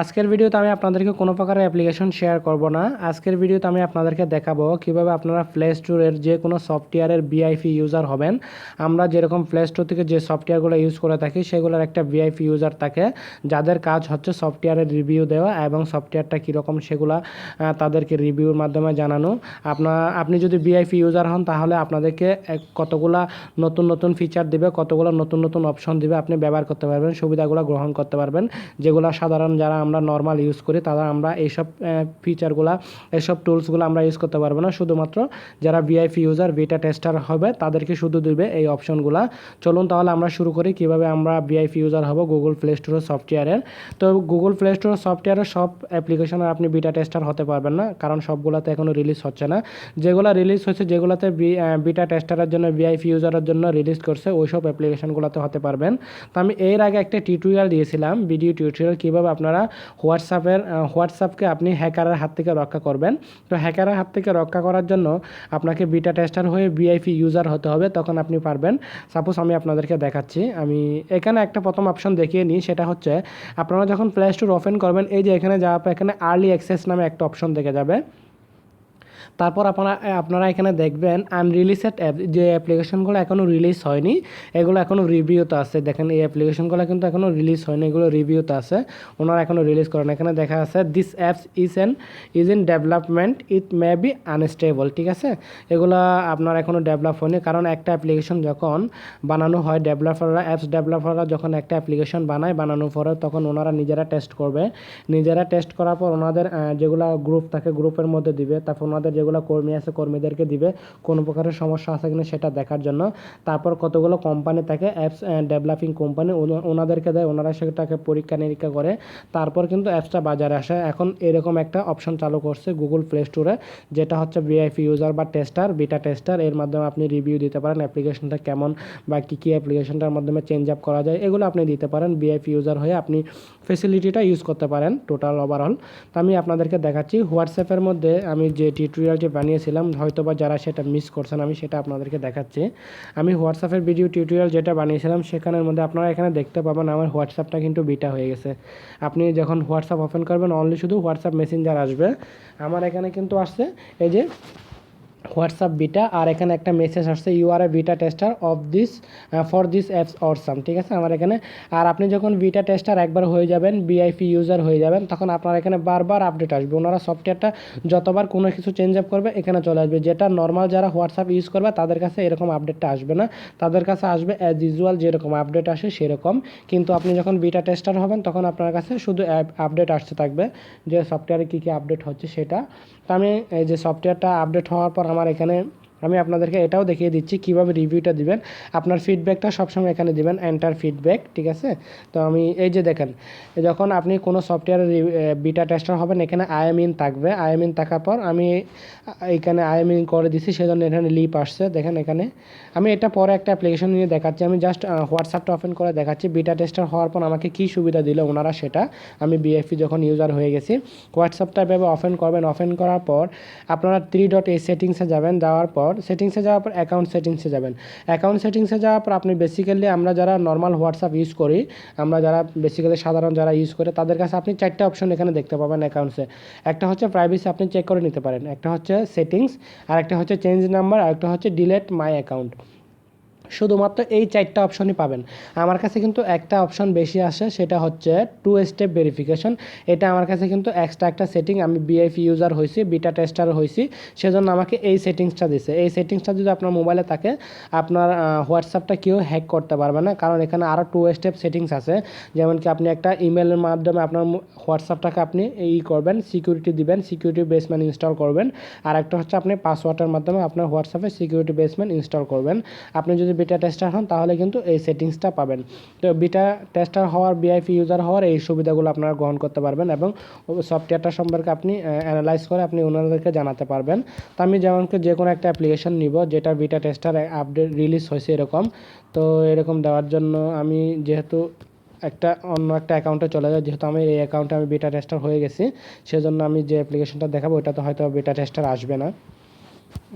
আজকের ভিডিওতে আমি আপনাদেরকে কোনো প্রকার অ্যাপ্লিকেশন শেয়ার করব না। আজকের ভিডিওতে আমি আপনাদেরকে দেখাবো কীভাবে আপনারা প্লে স্টোরের যে কোনো সফটওয়্যারের ভিআইপি ইউজার হবেন। আমরা যেরকম প্লে স্টোর থেকে যে সফটওয়্যারগুলো ইউজ করে থাকি, সেগুলোর একটা ভিআইপি ইউজার থাকে, যাদের কাজ হচ্ছে সফটওয়্যারের রিভিউ দেওয়া এবং সফটওয়্যারটা কীরকম সেগুলো তাদেরকে রিভিউর মাধ্যমে জানানো। আপনার আপনি যদি ভিআইপি ইউজার হন, তাহলে আপনাদেরকে কতগুলা নতুন নতুন ফিচার দিবে, কতগুলো নতুন নতুন অপশন দিবে, আপনি ব্যবহার করতে পারবেন, সুবিধাগুলো গ্রহণ করতে পারবেন, যেগুলো সাধারণ যারা আমরা নর্মাল ইউজ করি, তারা আমরা এইসব ফিচারগুলো এইসব টুলসগুলো আমরা ইউজ করতে পারব না। শুধুমাত্র যারা ভিআইপি ইউজার ভিটা টেস্টার হবে, তাদেরকে শুধু দিবে এই অপশনগুলো চলুন তাহলে আমরা শুরু করি, কীভাবে আমরা ভিআইপি ইউজার হব গুগল প্লে স্টোরের সফটওয়্যারের তো গুগল প্লে স্টোর সফটওয়্যারের সব অ্যাপ্লিকেশনে আপনি বিটা টেস্টার হতে পারবেন না, কারণ সবগুলোতে এখনও রিলিজ হচ্ছে না। যেগুলো রিলিজ হচ্ছে যেগুলোতে বিটা টেস্টারের জন্য ভিআইপি ইউজারের জন্য রিলিজ করছে ওই সব অ্যাপ্লিকেশনগুলোতে হতে পারবেন। তো আমি এর আগে একটা টিউটোরিয়াল দিয়েছিলাম ভিডিও টিউটোরিয়াল কীভাবে আপনারা হোয়াটসঅ্যাপের হোয়াটসঅ্যাপকে আপনি হ্যাকারের হাত থেকে রক্ষা করবেন। তো হ্যাকারের হাত থেকে রক্ষা করার জন্য আপনাকে বিটা টেস্টার হয়ে ভিআইপি ইউজার হতে হবে, তখন আপনি পারবেন। সাপোজ আমি আপনাদেরকে দেখাচ্ছি, আমি এখানে একটা প্রথম অপশন দেখিয়ে নিই, সেটা হচ্ছে, আপনারা যখন প্লে স্টোর ওপেন করবেন, এই যে এখানে যাওয়ার পর এখানে আর্লি অ্যাক্সেস নামে একটা অপশন দেখে যাবে। তারপর আপনারা আপনারা এখানে দেখবেন আনরিলিজেড অ্যাপ যে অ্যাপ্লিকেশনগুলো এখনও রিলিজ হয়নি, এগুলো এখনও রিভিউতে আছে। দেখেন এই অ্যাপ্লিকেশনগুলো কিন্তু এখনও রিলিজ হয়নি, এগুলো রিভিউতে আছে। ওনারা এখনও রিলিজ করেন। এখানে দেখা আছে this apps is an is in development it may be unstable ঠিক আছে? এগুলো আপনার এখনও ডেভেলপ হয়নি। কারণ একটা অ্যাপ্লিকেশন যখন বানানো হয় ডেভেলপাররা অ্যাপস ডেভেলপাররা যখন একটা অ্যাপ্লিকেশন বানায়, বানানোর পরে তখন ওনারা নিজেরা টেস্ট করবে। নিজেরা টেস্ট করার পর ওনাদের যেগুলো গ্রুপ থাকে গ্রুপের মধ্যে দিবে। তারপর ওনাদের যেগুলো কর্মী আছে, কর্মীদেরকে দিবে, কোনো প্রকারের সমস্যা আছে কিনা সেটা দেখার জন্য। তারপর কতগুলো কোম্পানি থাকে অ্যাপস ডেভেলপিং কোম্পানি ওনাদেরকে দেয়, ওনারা সেটাকে পরীক্ষা নিরীক্ষা করে। তারপর কিন্তু অ্যাপসটা বাজারে আসে। এখন এরকম একটা অপশন চালু করছে গুগল প্লে স্টোরে যেটা হচ্ছে ভিআইপি ইউজার বা টেস্টার বিটা টেস্টার এর মাধ্যমে আপনি রিভিউ দিতে পারেন অ্যাপ্লিকেশনটা কেমন বা কী কী অ্যাপ্লিকেশনটার মাধ্যমে চেঞ্জ আপ করা যায়, এগুলো আপনি দিতে পারেন। ভিআইপি ইউজার হয়ে আপনি ফেসিলিটিটা ইউজ করতে পারেন টোটাল ওভারঅল তো আমি আপনাদেরকে দেখাচ্ছি। হোয়াটসঅ্যাপের মধ্যে আমি যে টিউটোরিয়ালটি বানিয়েছিলাম হয়তো বা যারা সেটা মিস করছেন, আমি সেটা আপনাদেরকে দেখাচ্ছি। আমি হোয়াটসঅ্যাপের ভিডিও টিউটোরিয়াল যেটা বানিয়েছিলাম, সেখানের মধ্যে আপনারা এখানে দেখতে পাবেন, আমার হোয়াটসঅ্যাপটা কিন্তু বিটা হয়ে গেছে। আপনি যখন হোয়াটসঅ্যাপ ওপেন করবেন অনলি শুধু হোয়াটসঅ্যাপ মেসেঞ্জার আসবে। আমার এখানে কিন্তু আসছে, এই যে হোয়াটসঅ্যাপ বিটা, আর এখানে একটা মেসেজ আসছে you are a beta tester of this for this apps awesome ঠিক আছে? আমার এখানে, আর আপনি যখন বিটা টেস্টার একবার হয়ে যাবেন বিআইপি ইউজার হয়ে যাবেন, তখন আপনার এখানে বারবার আপডেট আসবে। ওনারা সফটওয়্যারটা যতবার কোনো কিছু চেঞ্জ আপ করবে, এখানে চলে আসবে। যেটা নর্মাল যারা হোয়াটসঅ্যাপ ইউজ করবে, তাদের কাছে এরকম আপডেটটা আসবে না। তাদের কাছে আসবে অ্যাজ ইউজুয়াল যেরকম আপডেট আসে সেরকম। কিন্তু আপনি যখন বিটা টেস্টার হবেন, তখন আপনার কাছে শুধু আপডেট আসতে থাকবে, যে সফটওয়্যারে কী কী আপডেট হচ্ছে সেটা। তো আমি এই যে সফটওয়্যারটা আপডেট হওয়ার পর আমার এখানে আমি আপনাদেরকে এটাও দেখিয়ে দিচ্ছি কীভাবে রিভিউটা দিবেন। আপনার ফিডব্যাকটা সবসময় এখানে দিবেন এন্টার ফিডব্যাক ঠিক আছে? তো আমি এই যে দেখেন, যখন আপনি কোনো সফটওয়্যারের বিটা টেস্টার হবেন, এখানে আইএমইন থাকবে। আইএমইন থাকার পর আমি এখানে আইএমইন করে দিছি, সেজন্য এখানে লিপ আসছে। দেখেন এখানে, আমি এটা পরে একটা অ্যাপ্লিকেশন নিয়ে দেখাচ্ছি। আমি জাস্ট হোয়াটসঅ্যাপটা ওপেন করে দেখাচ্ছি। বিটা টেস্টার হওয়ার পর আমাকে কী সুবিধা দিল ওনারা সেটা। আমি বিএফপি যখন ইউজার হয়ে গেছি হোয়াটসঅ্যাপটা এভাবে ওপেন করবেন। ওপেন করার পর আপনারা থ্রি ডট এই সেটিংসে যাবেন। যাওয়ার পর সেটিংসে যাওয়ার পর অ্যাকাউন্ট সেটিংসে যাবেন। অ্যাকাউন্ট সেটিংসে যাওয়ার পর আপনি বেসিক্যালি আমরা যারা নর্মাল হোয়াটসঅ্যাপ ইউজ করি, আমরা যারা বেসিক্যালি সাধারণ যারা ইউজ করে, তাদের কাছে আপনি চারটা অপশন এখানে দেখতে পাবেন অ্যাকাউন্টসে একটা হচ্ছে প্রাইভেসি আপনি চেক করে নিতে পারেন। একটা হচ্ছে সেটিংস আর একটা হচ্ছে চেঞ্জ নাম্বার আর একটা হচ্ছে ডিলেট মাই অ্যাকাউন্ট শুধুমাত্র এই চারটা অপশনই পাবেন। আমার কাছে কিন্তু একটা অপশন বেশি আসে, সেটা হচ্ছে টু স্টেপ ভেরিফিকেশন এটা আমার কাছে কিন্তু এক্সট্রা একটা সেটিং আমি বিআইপি ইউজার হয়েছি বিটা টেস্টার হয়েছি সেজন্য আমাকে এই সেটিংসটা দিছে। এই সেটিংসটা যদি আপনার মোবাইলে থাকে, আপনার হোয়াটসঅ্যাপটা কেউ হ্যাক করতে পারবে না, কারণ এখানে আরও টু স্টেপ সেটিংস আছে। যেমন কি আপনি একটা ইমেলের মাধ্যমে আপনার হোয়াটসঅ্যাপটাকে আপনি ই করবেন সিকিউরিটি দিবেন সিকিউরিটি বেসমেন্ট ইনস্টল করবেন। আর একটা হচ্ছে আপনি পাসওয়ার্ডের মাধ্যমে আপনার হোয়াটসঅ্যাপে সিকিউরিটি বেসমেন্ট ইনস্টল করবেন। আপনি যদি বিটা টেস্টার হন, তাহলে কিন্তু এই সেটিংসটা পাবেন। তো বিটা টেস্টার হওয়ার বিআইপি ইউজার হওয়ার এই সুবিধাগুলো আপনারা গ্রহণ করতে পারবেন এবং সফটওয়্যারটা সম্পর্কে আপনি অ্যানালাইজ করে আপনি ওনাদেরকে জানাতে পারবেন। তো আমি যেমন কি যে কোনো একটা অ্যাপ্লিকেশন নিব, যেটা বিটা টেস্টার আপডেট রিলিজ হয়েছে এরকম। তো এরকম দেওয়ার জন্য আমি যেহেতু একটা অন্য একটা অ্যাকাউন্টে চলে যায় যেহেতু আমি এই অ্যাকাউন্টে আমি বেটা টেস্টার হয়ে গেছি, সেজন্য আমি যে অ্যাপ্লিকেশনটা দেখাবো ওটা তো হয়তো বেটা টেস্টার আসবে না।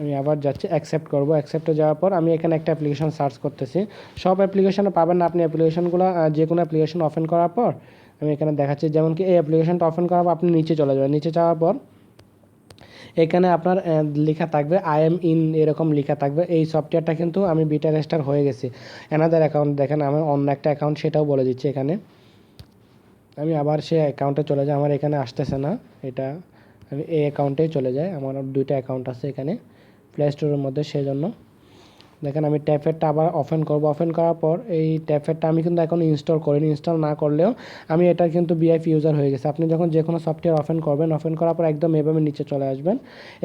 আমি আবার যাচ্ছি অ্যাকসেপ্ট করব। অ্যাকসেপ্টে যাওয়ার পর আমি এখানে একটা অ্যাপ্লিকেশন সার্চ করতেছি। সব অ্যাপ্লিকেশনে পাবেন না আপনি অ্যাপ্লিকেশনগুলো যে কোনো অ্যাপ্লিকেশন ওপেন করার পর আমি এখানে দেখাচ্ছি। যেমন কি এই অ্যাপ্লিকেশনটা ওপেন করার পর আপনি নিচে চলে যাবেন। নিচে যাওয়ার পর এখানে আপনার লেখা থাকবে আই এম ইন এরকম লেখা থাকবে। এই সফটওয়্যারটা কিন্তু আমি বিটা রেজিস্টার হয়ে গেছি। এনাদের অ্যাকাউন্ট দেখেন আমার অন্য একটা অ্যাকাউন্ট সেটাও বলে দিচ্ছি এখানে। আমি আবার সে অ্যাকাউন্টে চলে যাই, আমার এখানে আসতেছে না এটা। আমি এই অ্যাকাউন্টেই চলে যাই। আমার দুইটা অ্যাকাউন্ট আছে এখানে প্লে স্টোরের মধ্যে সেই জন্য দেখেন, আমি ট্যাপেরটা আবার ওপেন করব। ওপেন করার পর এই ট্যাপেরটা আমি কিন্তু এখন ইনস্টল করিনি। ইনস্টল না করলেও আমি এটা কিন্তু বিআইপি ইউজার হয়ে গেছে। আপনি যখন যে কোনো সফটওয়্যার ওপেন করবেন ওপেন করার পর একদম এভাবে নিচে চলে আসবেন।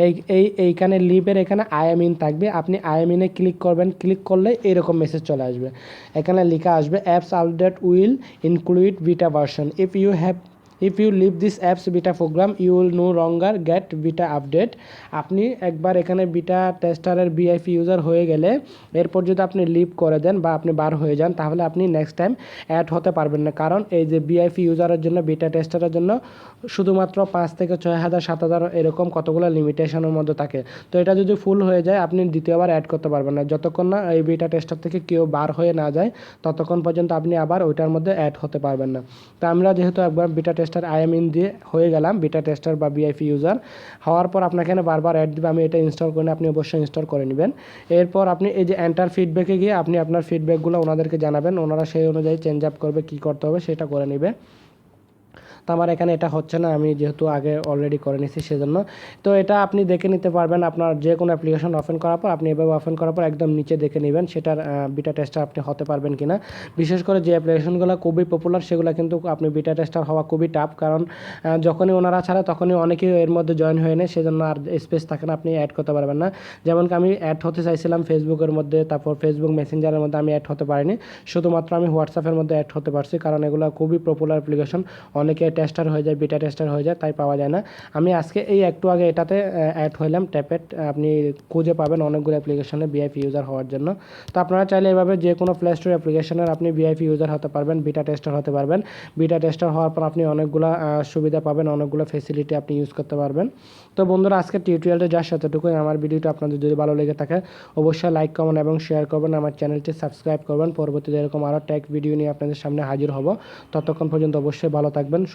এই এই, এইখানে লিভের এখানে আইএমইন থাকবে। আপনি আইএমইনে ক্লিক করবেন। ক্লিক করলে এরকম মেসেজ চলে আসবে। এখানে লেখা আসবে apps update will include beta version if you have if you leave this apps beta program you will no longer get beta update আপনি একবার এখানে বিটা টেস্টারের বিআইপি ইউজার হয়ে গেলে, এরপর যদি আপনি লিভ করে দেন বা আপনি বার হয়ে যান, তাহলে আপনি নেক্সট টাইম অ্যাড হতে পারবেন না। কারণ এই যে বিআইপি ইউজারের জন্য বিটা টেস্টারের জন্য শুধুমাত্র পাঁচ থেকে ছয় হাজার, সাত হাজার এরকম কতগুলো লিমিটেশনের মধ্যে থাকে। তো এটা যদি ফুল হয়ে যায়, আপনি দ্বিতীয়বার অ্যাড করতে পারবেন না। যতক্ষণ না এই বিটা টেস্টার থেকে কেউ বার হয়ে না যায়, ততক্ষণ পর্যন্ত আপনি আবার ওইটার মধ্যে অ্যাড হতে পারবেন না। তো আমরা যেহেতু একবার বিটা টেস্টার আইএমইন দিয়ে হয়ে গেলাম বিটা টেস্টার বা বিআইপি ইউজার হওয়ার পর আপনাকে এখানে বারবার অ্যাড দিবে, আমি এটা ইনস্টল করে আপনি অবশ্যই ইনস্টল করে নেবেন। এরপর আপনি এই যে এন্টার ফিডব্যাকে গিয়ে আপনি আপনার ফিডব্যাকগুলো ওনাদেরকে জানাবেন, ওনারা সেই অনুযায়ী চেঞ্জ আপ করবে, কী করতে হবে সেটা করে নেবে। তো আমার এখানে এটা হচ্ছে না, আমি যেহেতু আগে অলরেডি করে নিয়েছি সেজন্য। তো এটা আপনি দেখে নিতে পারবেন আপনার যে কোনো অ্যাপ্লিকেশন ওপেন করার পর, আপনি এভাবে ওপেন করার পর একদম নিচে দেখে নেবেন, সেটার বিটা টেস্টার আপনি হতে পারবেন কিনা। বিশেষ করে যে অ্যাপ্লিকেশনগুলো খুবই পপুলার সেগুলো কিন্তু আপনি বিটা টেস্টার হওয়া খুবই টাফ কারণ যখনই ওনারা ছাড়া তখনই অনেকেই এর মধ্যে জয়েন হয়ে নেয়, সেজন্য আর স্পেস থাকে না, আপনি অ্যাড করতে পারবেন না। যেমন কি আমি অ্যাড হতে চাইছিলাম ফেসবুকের মধ্যে, তারপর ফেসবুক মেসেঞ্জারের মধ্যে আমি অ্যাড হতে পারিনি। শুধুমাত্র আমি হোয়াটসঅ্যাপের মধ্যে অ্যাড হতে পারছি, কারণ এগুলো খুবই পপুলার অ্যাপ্লিকেশন অনেকে টেস্টার হয়ে যায় বিটা টেস্টার হয়ে যায়, তাই পাওয়া যায় না। আমি আজকে এই একটু আগে এটাতে অ্যাড হইলাম ট্যাপেট আপনি খুঁজে পাবেন অনেকগুলো অ্যাপ্লিকেশনে বিআইপি ইউজার হওয়ার জন্য। তো আপনারা চাইলে এভাবে যে কোনো প্লে স্টোর অ্যাপ্লিকেশনের আপনি বিআইপি ইউজার হতে পারবেন বিটা টেস্টার হতে পারবেন। বিটা টেস্টার হওয়ার পর আপনি অনেকগুলো সুবিধা পাবেন, অনেকগুলো ফেসিলিটি আপনি ইউজ করতে পারবেন। তো বন্ধুরা, আজকে টিউটোরিয়ালটা যার সাথেটুকুই আমার ভিডিওটা আপনাদের যদি ভালো লেগে থাকে, অবশ্যই লাইক কমেন্ট এবং শেয়ার করবেন। আমার চ্যানেলটি সাবস্ক্রাইব করবেন। পরবর্তীতে এরকম আরও ট্যাগ ভিডিও নিয়ে আপনাদের সামনে হাজির হব। ততক্ষণ পর্যন্ত অবশ্যই ভালো থাকবেন